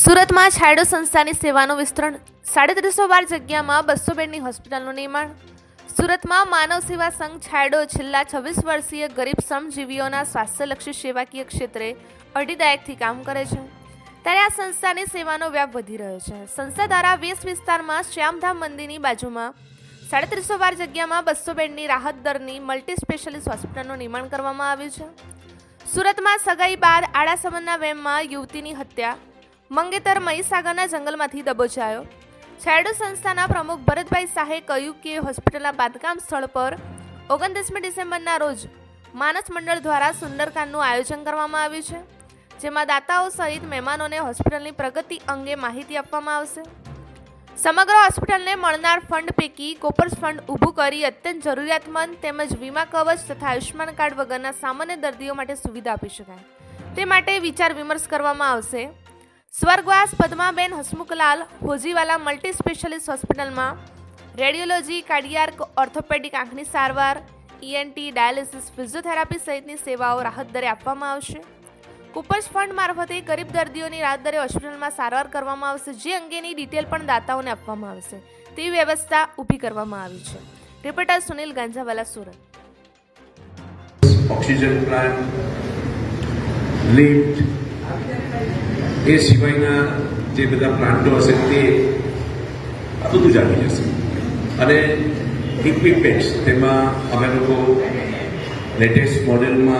સુરતમાં છાયડો સંસ્થાની સેવાનું વિસ્તરણ. સાડત્રીસો બાર જગ્યામાં બસો બેડની હોસ્પિટલનું નિર્માણ. સુરતમાં માનવ સેવા સંઘ છાયડો છેલ્લા છવ્વીસ વર્ષીય ગરીબ શ્રમજીવીઓના સ્વાસ્થ્યલક્ષી સેવાકીય ક્ષેત્રે અઢીદાયકથી કામ કરે છે. ત્યારે આ સંસ્થાની સેવાનો વ્યાપ વધી રહ્યો છે. સંસ્થા દ્વારા વેસ્ટ વિસ્તારમાં શ્યામધામ મંદિરની બાજુમાં સાડત્રીસો બાર જગ્યામાં બસો બેડની રાહત દરની મલ્ટી સ્પેશિયાલિસ્ટ હોસ્પિટલનું નિર્માણ કરવામાં આવ્યું છે. સુરતમાં સગાઈ બાદ આડાસમનના વેમમાં યુવતીની હત્યા. મંગેતર મહીસાગરના જંગલમાંથી દબોચાયો. છાયડો સંસ્થાના પ્રમુખ ભરતભાઈ શાહે કહ્યું કે હોસ્પિટલના બાંધકામ સ્થળ પર ઓગણત્રીસમી ડિસેમ્બરના રોજ માનસ મંડળ દ્વારા સુંદરકાંડનું આયોજન કરવામાં આવ્યું છે, જેમાં દાતાઓ સહિત મહેમાનોને હોસ્પિટલની પ્રગતિ અંગે માહિતી આપવામાં આવશે. સમગ્ર હોસ્પિટલને મળનાર ફંડ પૈકી કોપર્સ ફંડ ઊભું કરી અત્યંત જરૂરિયાતમંદ તેમજ વીમા કવચ તથા આયુષ્યમાન કાર્ડ વગરના સામાન્ય દર્દીઓ માટે સુવિધા આપી શકાય. તે માટે વિચાર વિમર્શ કરવામાં આવશે. સ્વર્ગવાસ પદ્માબેન હસમુખલાલ હોજીવાલા મલ્ટી સ્પેશિયાલિસ્ટ હોસ્પિટલમાં રેડિયોલોજી કાર્ડિયાર્ક ઓર્થોપેડિક આંખની સારવાર ઈએનટી ડાયાલિસિસ ફિઝિયોથેરાપી સહિતની સેવાઓ રાહત દરે આપવામાં આવશે. કુપર્સ ફંડ મારફતે ગરીબ દર્દીઓની રાહત દરે હોસ્પિટલમાં સારવાર કરવામાં આવશે, જે અંગેની ડિટેલ પણ દાતાઓને આપવામાં આવશે. તેવી વ્યવસ્થા ઊભી કરવામાં આવી છે. Reporter Sunil Ganjawala, Surat. Oxygen plant lift એ સિવાયના જે બધા પ્લાન્ટો હશે તે આ બધું જ જશે. અને ઇક્વિપમેન્ટ્સ તેમાં અમે લોકો લેટેસ્ટ મોડેલમાં